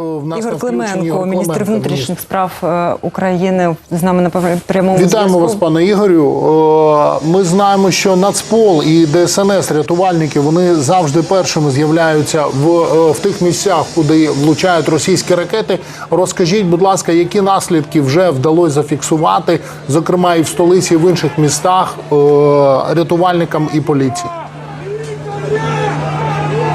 в нас Ігор Клименко, Ігор міністр внутрішніх справ е, України, з нами на прямому Вітаємо зв'язку. вас, пане Ігорю. Е, Ми знаємо, що Нацпол і ДСНС, рятувальники, вони завжди першими з'являються в, е, в тих місцях, куди влучають російські ракети. Розкажіть, будь ласка, які наслідки вже вдалося зафіксувати, зокрема і в столиці, і в інших містах е, рятувальникам і поліції?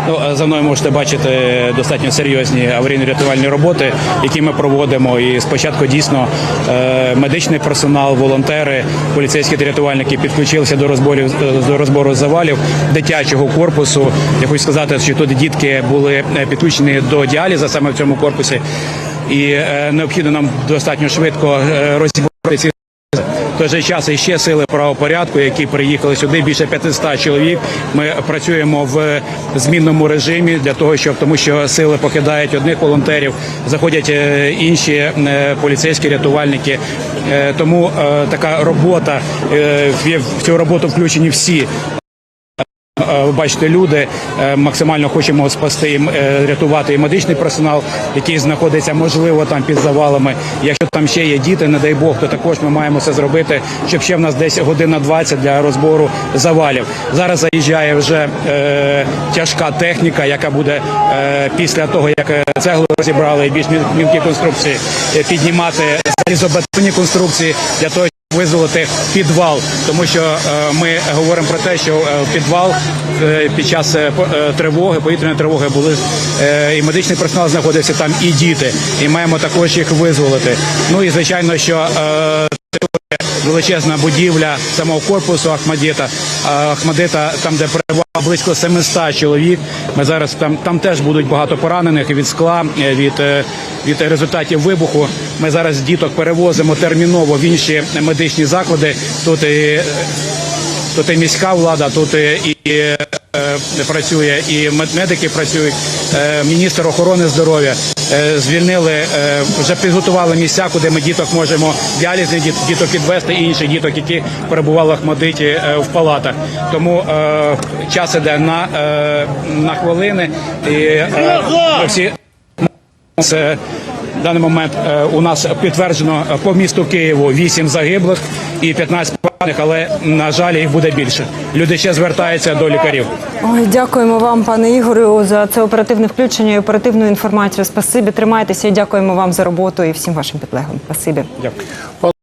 Ну, е, за мною можете бачити достатньо серйозні аварійно-рятувальні роботи, які ми проводимо. І спочатку дійсно е, медичний персонал, волонтери, поліцейські та рятувальники підключилися до розборів е, до розбору завалів дитячого корпусу. Я хочу сказати, що тут дітки були підключені до діаліза саме в цьому корпусі, і необхідно нам достатньо швидко розібрати ці в той же час іще сили правопорядку, які приїхали сюди, більше 500 чоловік. Ми працюємо в змінному режимі для того, щоб тому, що сили покидають одних волонтерів, заходять е, інші е, поліцейські рятувальники. Е, Тому така робота в цю роботу включені всі. Е, бачите, люди е, максимально хочемо спасти і е, рятувати і медичний персонал, який знаходиться, можливо, там під завалами. Якщо там ще є діти, не дай Бог, то також ми маємо це зробити, щоб ще в нас десь година 20 для розбору завалів. Зараз заїжджає вже е, тяжка техніка, яка буде е, після того, як цеглу розібрали і більш міл- мілкі конструкції, піднімати залізобетонні конструкції для того. Визволити підвал, тому що е, ми говоримо про те, що е, підвал е, під час тривоги, повітряної тривоги були і медичний персонал знаходився там, і діти, і маємо також їх визволити. Ну і звичайно, що величезна будівля самого корпусу Ахмадіта. Ахмадита, там, де перебував близько 700 чоловік. Ми зараз там, там теж будуть багато поранених від скла, е, від, е, від результатів вибуху. Ми зараз діток перевозимо терміново в інші медичні заклади. Тут і, е, тут і міська влада, тут і, працює, і мед- медики працюють. Е, Міністр охорони здоров'я е, звільнили, е, вже підготували місця, куди ми діток можемо діалізних діт- діток відвести і інших діток, які перебували в Ахмадиті е, в палатах. Тому е, час іде на, е, на хвилини і е, всі це даний момент е, у нас підтверджено е, по місту Києву 8 загиблих і 15 поранених, але на жаль їх буде більше. Люди ще звертаються до лікарів. Ой, дякуємо вам, пане Ігорю, за це оперативне включення і оперативну інформацію. Спасибі, тримайтеся і дякуємо вам за роботу і всім вашим підлеглим. Спасибі. Дякую.